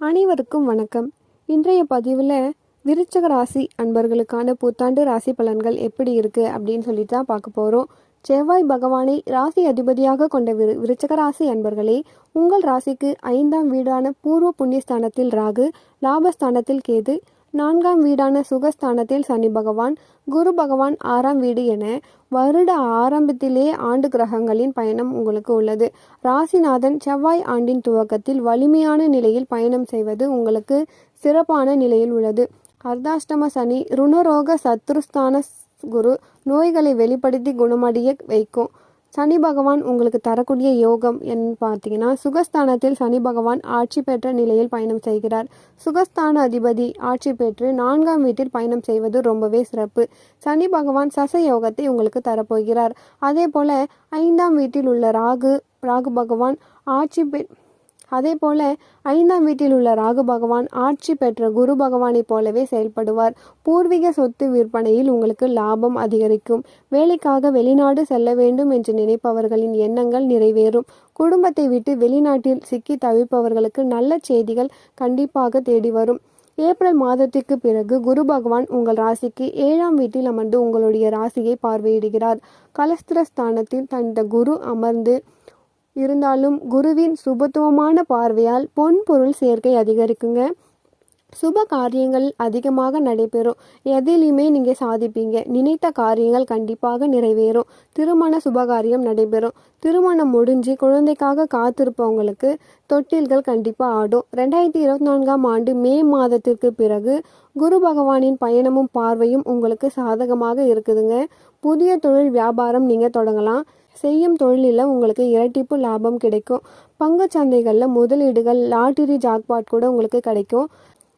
அனைவருக்கும் வணக்கம். இன்றைய பதிவில் விருச்சக ராசி அன்பர்களுக்கான புத்தாண்டு ராசி பலன்கள் எப்படி இருக்குது அப்படின்னு சொல்லி தான் பார்க்க போகிறோம் செவ்வாய் பகவானை ராசி அதிபதியாக கொண்ட விரு விருச்சக ராசி அன்பர்களே உங்கள் ராசிக்கு ஐந்தாம் வீடான பூர்வ புண்ணியஸ்தானத்தில் ராகு லாபஸ்தானத்தில் கேது நான்காம் வீடான சுகஸ்தானத்தில் சனி பகவான் குரு பகவான் ஆறாம் வீடு என வருட ஆரம்பத்திலே ஆண்டு கிரகங்களின் பயணம் உங்களுக்கு உள்ளது. ராசிநாதன் செவ்வாய் ஆண்டின் துவக்கத்தில் வலிமையான நிலையில் பயணம் செய்வது உங்களுக்கு சிறப்பான நிலையில் உள்ளது. அர்த்தாஷ்டம சனி ருணரோக சத்ருஸ்தான குரு நோய்களை வெளிப்படுத்தி குணமடைய வைக்கும். சனி பகவான் உங்களுக்கு தரக்கூடிய யோகம் என்னன்னு பார்த்தீங்கன்னா சுகஸ்தானத்தில் சனி பகவான் ஆட்சி பெற்ற நிலையில் பயணம் செய்கிறார். சுகஸ்தான அதிபதி ஆட்சி பெற்று நான்காம் வீட்டில் பயணம் செய்வது ரொம்பவே சிறப்பு. சனி பகவான் சச யோகத்தை உங்களுக்கு தரப்போகிறார். அதே போல ஐந்தாம் வீட்டில் உள்ள ராகு ராகு பகவான் ஆட்சி பெ அதே போல ஐந்தாம் வீட்டில் உள்ள ராகு பகவான் ஆட்சி பெற்ற குரு பகவானைப் போலவே செயல்படுவார். பூர்வீக சொத்து விற்பனையில் உங்களுக்கு லாபம் அதிகரிக்கும். வேலைக்காக வெளிநாடு செல்ல வேண்டும் என்று நினைப்பவர்களின் எண்ணங்கள் நிறைவேறும். குடும்பத்தை விட்டு வெளிநாட்டில் சிக்கி தவிப்பவர்களுக்கு நல்ல செய்திகள் கண்டிப்பாக தேடி வரும். ஏப்ரல் மாதத்திற்கு பிறகு குரு பகவான் உங்கள் ராசிக்கு ஏழாம் வீட்டில் அமர்ந்து உங்களுடைய ராசியை பார்வையிடுகிறார். கலஸ்திர ஸ்தானத்தில் தந்த குரு அமர்ந்து இருந்தாலும் குருவின் சுபத்துவமான பார்வையால் பொன் பொருள் சேர்க்கை அதிகரிக்குங்க. சுப காரியங்கள் அதிகமாக நடைபெறும். எதிலையுமே நீங்கள் சாதிப்பீங்க. நினைத்த காரியங்கள் கண்டிப்பாக நிறைவேறும். திருமண சுபகாரியம் நடைபெறும். திருமணம் முடிஞ்சு குழந்தைக்காக காத்திருப்பவங்களுக்கு தொட்டில்கள் கண்டிப்பாக ஆடும். ரெண்டாயிரத்தி இருபத்தி நான்காம் ஆண்டு மே மாதத்திற்கு பிறகு குரு பகவானின் பயணமும் பார்வையும் உங்களுக்கு சாதகமாக இருக்குதுங்க. புதிய தொழில் வியாபாரம் நீங்கள் தொடங்கலாம். செய்யும் தொழிலில் உங்களுக்கு இரட்டிப்பு லாபம் கிடைக்கும். பங்குச் சந்தைகளில் முதலீடுகள் லாட்டரி ஜாக்பாட் கூட உங்களுக்கு கிடைக்கும்.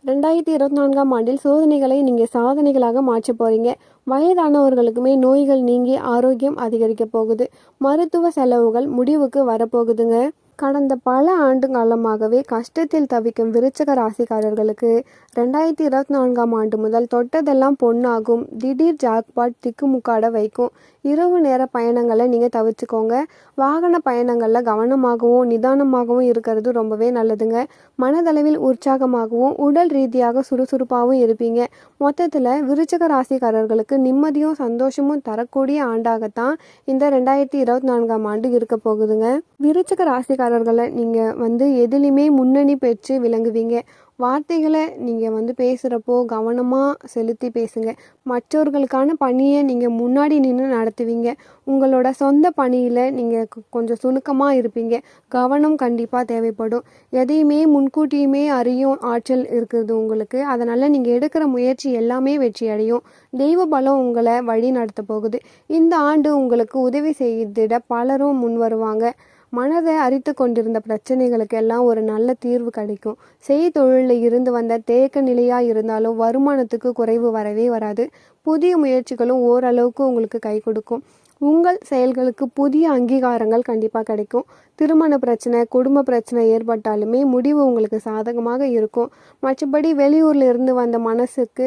ரெண்டாயிரத்தி இருபத்தி நான்காம் ஆண்டில் சோதனைகளை நீங்கள் சாதனைகளாக மாற்ற போகிறீங்க வயதானவர்களுக்குமே நோய்கள் நீங்கி ஆரோக்கியம் அதிகரிக்க போகுது. மருத்துவ செலவுகள் முடிவுக்கு வரப்போகுதுங்க கடந்த பல ஆண்டு காலமாகவே கஷ்டத்தில் தவிக்கும் விருச்சக ராசிக்காரர்களுக்கு ரெண்டாயிரத்தி இருபத்தி நான்காம் ஆண்டு முதல் தொட்டதெல்லாம் பொன்னாகும். திடீர் ஜாக்பாட் திக்குமுக்காட வைக்கும். இரவு நேர பயணங்களை நீங்கள் தவிர்த்துக்கோங்க வாகன பயணங்களில் கவனமாகவும் நிதானமாகவும் இருக்கிறது ரொம்பவே நல்லதுங்க. மனதளவில் உற்சாகமாகவும் உடல் ரீதியாக சுறுசுறுப்பாகவும் இருப்பீங்க. மொத்தத்தில் விருச்சக ராசிக்காரர்களுக்கு நிம்மதியும் சந்தோஷமும் தரக்கூடிய ஆண்டாகத்தான் இந்த ரெண்டாயிரத்தி இருபத்தி நான்காம் ஆண்டு இருக்க போகுதுங்க. விருச்சக ராசிக்காரர்களை நீங்கள் வந்து எதுலேயுமே முன்னணி பெற்று விளங்குவீங்க. வார்த்தைகளை நீங்கள் வந்து பேசுகிறப்போ கவனமாக செலுத்தி பேசுங்க. மற்றவர்களுக்கான பணியை நீங்கள் முன்னாடி நின்று நடத்துவீங்க. உங்களோட சொந்த பணியில் நீங்கள் கொஞ்சம் சுணுக்கமாக இருப்பீங்க. கவனம் கண்டிப்பாக தேவைப்படும். எதையுமே முன்கூட்டியுமே அறியும் ஆற்றல் இருக்குது உங்களுக்கு. அதனால் நீங்கள் எடுக்கிற முயற்சி எல்லாமே வெற்றி அடையும் தெய்வ பலம் உங்களை வழி நடத்த போகுது. இந்த ஆண்டு உங்களுக்கு உதவி செய்திட பலரும் முன் வருவாங்க மனதை அரித்து கொண்டிருந்த பிரச்சனைகளுக்கு எல்லாம் ஒரு நல்ல தீர்வு கிடைக்கும். செய் தொழிலில் இருந்து வந்த தேக்க நிலையாக இருந்தாலும் வருமானத்துக்கு குறைவு வரவே வராது. புதிய முயற்சிகளும் ஓரளவுக்கு உங்களுக்கு கை கொடுக்கும். உங்கள் செயல்களுக்கு புதிய அங்கீகாரங்கள் கண்டிப்பாக கிடைக்கும். திருமண பிரச்சனை குடும்ப பிரச்சனை ஏற்பட்டாலுமே முடிவு உங்களுக்கு சாதகமாக இருக்கும். மற்றபடி வெளியூரில் இருந்து வந்த மனசுக்கு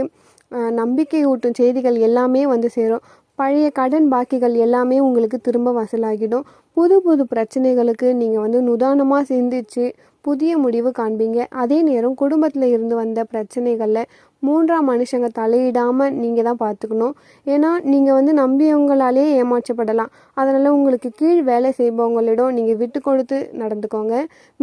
நம்பிக்கையூட்டும் செய்திகள் எல்லாமே வந்து சேரும். பழைய கடன் பாக்கிகள் எல்லாமே உங்களுக்கு திரும்ப வசூலாகிடும். புது புது பிரச்சனைகளுக்கு நீங்கள் வந்து நிதானமாக சிந்திச்சு புதிய முடிவு காண்பீங்க. அதே நேரம் குடும்பத்தில் இருந்து வந்த பிரச்சனைகளில் மூன்றாம் மனுஷங்க தலையிடாமல் நீங்கள் தான் பார்த்துக்கணும் ஏன்னா நீங்கள் வந்து நம்பியவங்களாலேயே ஏமாற்றப்படலாம். அதனால் உங்களுக்கு கீழ் வேலை செய்பவங்களிடம் நீங்கள் விட்டு கொடுத்து நடந்துக்கோங்க.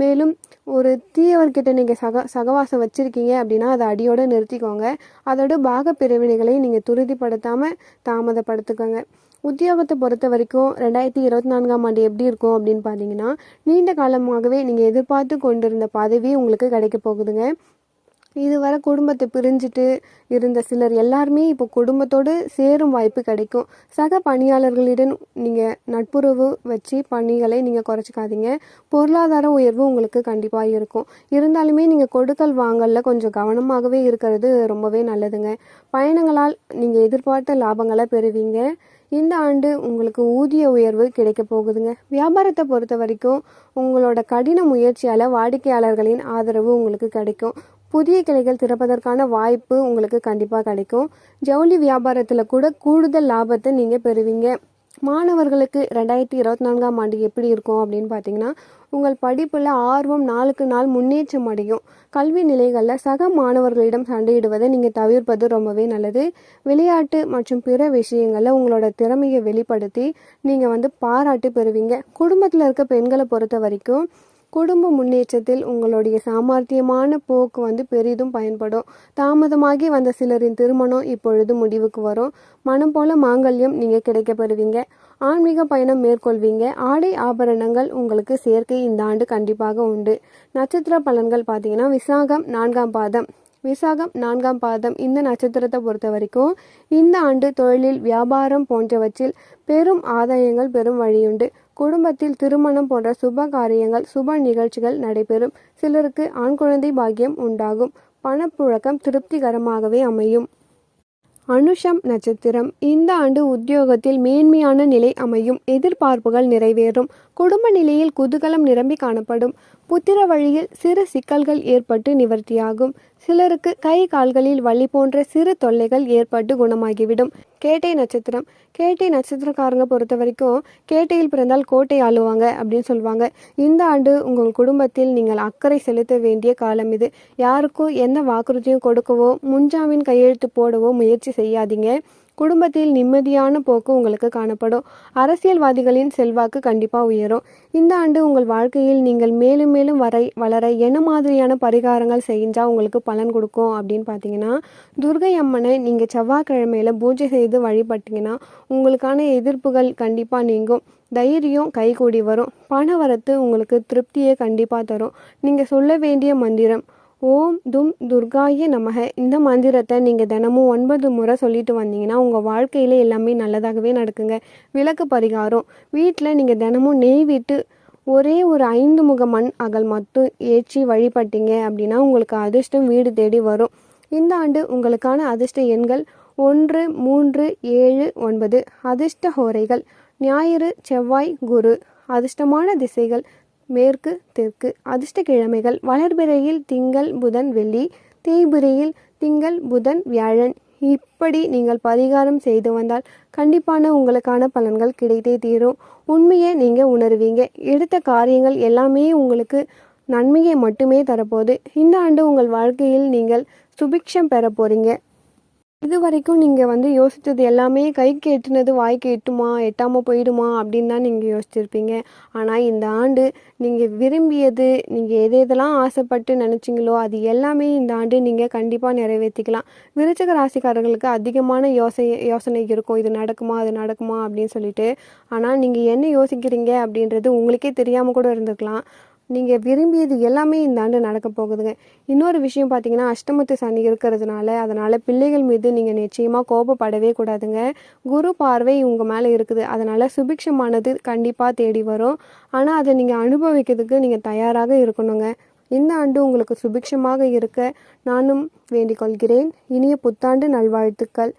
மேலும் ஒரு தீயவர்கிட்ட நீங்கள் சக சகவாசம் வச்சுருக்கீங்க அப்படின்னா அதை அடியோடு நிறுத்திக்கோங்க. அதோட பாக பிரிவினைகளை நீங்கள் துரிதிப்படுத்தாமல் தாமதப்படுத்துக்கோங்க. உத்தியோகத்தை பொறுத்த வரைக்கும் ரெண்டாயிரத்தி இருபத்தி நான்காம் ஆண்டு எப்படி இருக்கும் அப்படின்னு பார்த்தீங்கன்னா நீண்ட காலமாகவே நீங்கள் எதிர்பார்த்து கொண்டிருந்த பதவி உங்களுக்கு கிடைக்க போகுதுங்க. இதுவரை குடும்பத்தை பிரிஞ்சுட்டு இருந்த சிலர் எல்லாருமே இப்போ குடும்பத்தோடு சேரும் வாய்ப்பு கிடைக்கும். சக பணியாளர்களிடம் நீங்கள் நட்புறவு வச்சு பணிகளை நீங்கள் குறைச்சிக்காதீங்க. பொருளாதார உயர்வு உங்களுக்கு கண்டிப்பாக இருக்கும். இருந்தாலுமே நீங்கள் கொடுக்கல் வாங்கலில் கொஞ்சம் கவனமாகவே இருக்கிறது ரொம்பவே நல்லதுங்க. பயணங்களால் நீங்கள் எதிர்பார்த்த லாபங்களை பெறுவீங்க. இந்த ஆண்டு உங்களுக்கு ஊதிய உயர்வு கிடைக்க போகுதுங்க. வியாபாரத்தை பொறுத்த வரைக்கும் உங்களோட கடின முயற்சியால் வாடிக்கையாளர்களின் ஆதரவு உங்களுக்கு கிடைக்கும். புதிய கிளைகள் திறப்பதற்கான வாய்ப்பு உங்களுக்கு கண்டிப்பாக கிடைக்கும். ஜவுளி வியாபாரத்தில் கூட கூடுதல் லாபத்தை நீங்கள் பெறுவீங்க. மாணவர்களுக்கு ரெண்டாயிரத்தி இருபத்தி நான்காம் ஆண்டு எப்படி இருக்கும் அப்படின்னு பார்த்தீங்கன்னா உங்கள் படிப்பில் ஆர்வம் நாளுக்கு நாள் முன்னேற்றம் அடையும். கல்வி நிலைகளில் சக மாணவர்களிடம் சண்டையிடுவதை நீங்கள் தவிர்ப்பது ரொம்பவே நல்லது. விளையாட்டு மற்றும் பிற விஷயங்களில் உங்களோட திறமையை வெளிப்படுத்தி நீங்கள் வந்து பாராட்டு பெறுவீங்க. குடும்பத்தில் இருக்க பெண்களை பொறுத்த வரைக்கும் குடும்ப முன்னேற்றத்தில் உங்களுடைய சாமர்த்தியமான போக்கு வந்து பெரிதும் பயன்படும். தாமதமாகி வந்த சிலரின் திருமணம் இப்பொழுது முடிவுக்கு வரும். மனம் போல மாங்கல்யம் நீங்கள் கிடைக்கப்படுவீங்க ஆன்மீக பயணம் மேற்கொள்வீங்க. ஆடை ஆபரணங்கள் உங்களுக்கு சேர்க்கை இந்த ஆண்டு கண்டிப்பாக உண்டு. நட்சத்திர பலன்கள் பார்த்தீங்கன்னா விசாகம் நான்காம் பாதம். விசாகம் நான்காம் பாதம் இந்த நட்சத்திரத்தை பொறுத்த வரைக்கும் இந்த ஆண்டு தொழிலில் வியாபாரம் போன்றவற்றில் பெரும் ஆதாயங்கள் பெரும் வழியுண்டு. குடும்பத்தில் திருமணம் போன்ற சுப காரியங்கள் சுப நிகழ்ச்சிகள் நடைபெறும். சிலருக்கு ஆண் குழந்தை பாக்கியம் உண்டாகும். பணப்புழக்கம் திருப்திகரமாகவே அமையும். அனுஷம் நட்சத்திரம். இந்த ஆண்டு உத்தியோகத்தில் மேன்மையான நிலை அமையும். எதிர்பார்ப்புகள் நிறைவேறும். குடும்ப நிலையில் குதூகலம் நிரம்பி காணப்படும். புத்திர வழியில் சிறு சிக்கல்கள் ஏற்பட்டு நிவர்த்தியாகும். சிலருக்கு கை கால்களில் வலி போன்ற சிறு தொல்லைகள் ஏற்பட்டு குணமாகிவிடும். கேட்டை நட்சத்திரம். கேட்டை நட்சத்திரக்காரங்க பொறுத்த வரைக்கும் கேட்டையில் பிறந்தால் கோட்டை ஆளுவாங்க அப்படின்னு சொல்லுவாங்க இந்த ஆண்டு உங்கள் குடும்பத்தில் நீங்கள் அக்கறை செலுத்த வேண்டிய காலம் இது. யாருக்கும் எந்த வாக்குறுதியும் கொடுக்கவோ முன்ஜாமீன் கையெழுத்து போடவோ முயற்சி செய்யாதீங்க. குடும்பத்தில் நிம்மதியான போக்கு உங்களுக்கு காணப்படும். அரசியல்வாதிகளின் செல்வாக்கு கண்டிப்பாக உயரும். இந்த ஆண்டு உங்கள் வாழ்க்கையில் நீங்கள் மேலும் மேலும் வரை வளர என்ன மாதிரியான பரிகாரங்கள் செஞ்சால் உங்களுக்கு பலன் கொடுக்கும் அப்படின்னு பார்த்தீங்கன்னா துர்கை அம்மனை நீங்கள் செவ்வாய்க்கிழமையில பூஜை செய்து வழிபட்டீங்கன்னா உங்களுக்கான எதிர்ப்புகள் கண்டிப்பாக நீங்கும். தைரியம் கைகூடி வரும். பண வரத்து உங்களுக்கு திருப்தியை கண்டிப்பாக தரும். நீங்கள் சொல்ல வேண்டிய மந்திரம் ஓம் தும் துர்காய நமக. இந்த மந்திரத்தை நீங்கள் தினமும் ஒன்பது முறை சொல்லிட்டு வந்தீங்கன்னா உங்கள் வாழ்க்கையில் எல்லாமே நல்லதாகவே நடக்குங்க. விளக்கு பரிகாரம். வீட்டில் நீங்கள் தினமும் நெய் விட்டு ஒரே ஒரு ஐந்து முக மண் அகல் மட்டும் ஏற்றி வழிபட்டீங்க அப்படின்னா உங்களுக்கு அதிர்ஷ்டம் வீடு தேடி வரும். இந்த ஆண்டு உங்களுக்கான அதிர்ஷ்ட எண்கள் ஒன்று மூன்று ஏழு ஒன்பது. அதிர்ஷ்ட ஹோரைகள். ஞாயிறு செவ்வாய் குரு. அதிர்ஷ்டமான திசைகள் மேற்கு தெற்கு அதிர்ஷ்ட கிழமைகள். வளர்பிறையில் திங்கள் புதன் வெள்ளி. தேய்பிறையில் திங்கள் புதன் வியாழன். இப்படி நீங்கள் பரிகாரம் செய்து வந்தால் கண்டிப்பான உங்களுக்கான பலன்கள் கிடைத்தே தீரும். உண்மையை நீங்கள் உணர்வீங்க. எடுத்த காரியங்கள் எல்லாமே உங்களுக்கு நன்மையை மட்டுமே தரப்போகுது. இந்த ஆண்டு உங்கள் வாழ்க்கையில் நீங்கள் சுபிக்ஷம் பெற போறீங்க. இது வரைக்கும் நீங்கள் வந்து யோசித்தது எல்லாமே கைக்கு எட்டுனது வாய்க்கு எட்டுமா எட்டாமல் போயிடுமா அப்படின்னு தான் நீங்கள் யோசிச்சிருப்பீங்க. ஆனால் இந்த ஆண்டு நீங்கள் விரும்பியது நீங்கள் எது எதெல்லாம் ஆசைப்பட்டு நினச்சிங்களோ அது எல்லாமே இந்த ஆண்டு நீங்கள் கண்டிப்பாக நிறைவேற்றிக்கலாம் விருச்சக ராசிக்காரர்களுக்கு அதிகமான யோசனை யோசனை இருக்கும். இது நடக்குமா அது நடக்குமா அப்படின்னு சொல்லிட்டு. ஆனால் நீங்கள் என்ன யோசிக்கிறீங்க அப்படின்றது உங்களுக்கே தெரியாமல் கூட இருந்திருக்கலாம். நீங்கள் விரும்பியது எல்லாமே இந்த ஆண்டு நடக்க போகுதுங்க. இன்னொரு விஷயம் பார்த்தீங்கன்னா அஷ்டமத்து சனி இருக்கிறதுனால அதனால் பிள்ளைகள் மீது நீங்கள் நிச்சயமாக கோபப்படவே கூடாதுங்க. குரு பார்வை உங்கள் மேலே இருக்குது. அதனால் சுபிக்ஷமானது கண்டிப்பாக தேடி வரும். ஆனால் அதை நீங்கள் அனுபவிக்கிறதுக்கு நீங்கள் தயாராக இருக்கணுங்க. இந்த ஆண்டு உங்களுக்கு சுபிக்ஷமாக இருக்க நானும் வேண்டிக் கொள்கிறேன். இனிய புத்தாண்டு நல்வாழ்த்துக்கள்.